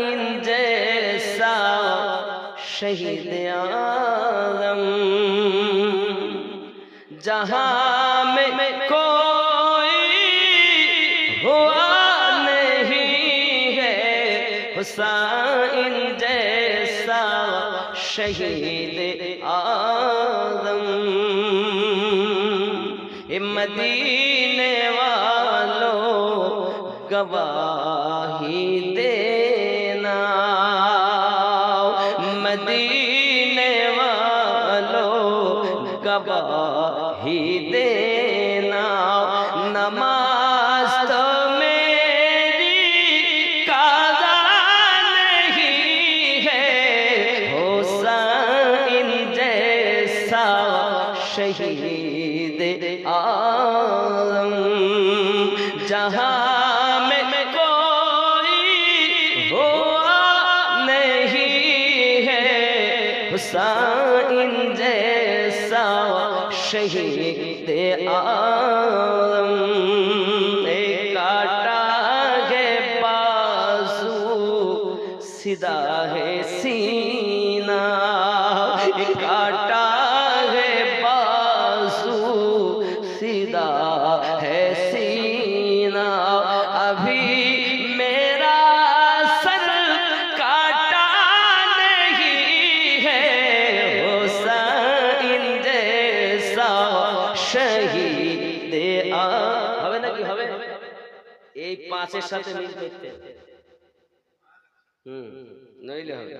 عین جیسا شہید عالم جہاں میں کوئی ہوا نہیں ہے حسین جیسا شہید آدم مدینے والو گواہی دے गवाही देना नमाज तो मेरी काजा नहीं है हुसैन जैसा शहीद आलम जहां में हुसैन जैसा शहीद आलम। काटा है बाजू, सीधा है सीना। काटा है बाजू, सीधा है सीना। अभी শহীদ আ হবে নাকি হবে এই পাঁচের সাথে মিল দেখতে হুম নইলে হবে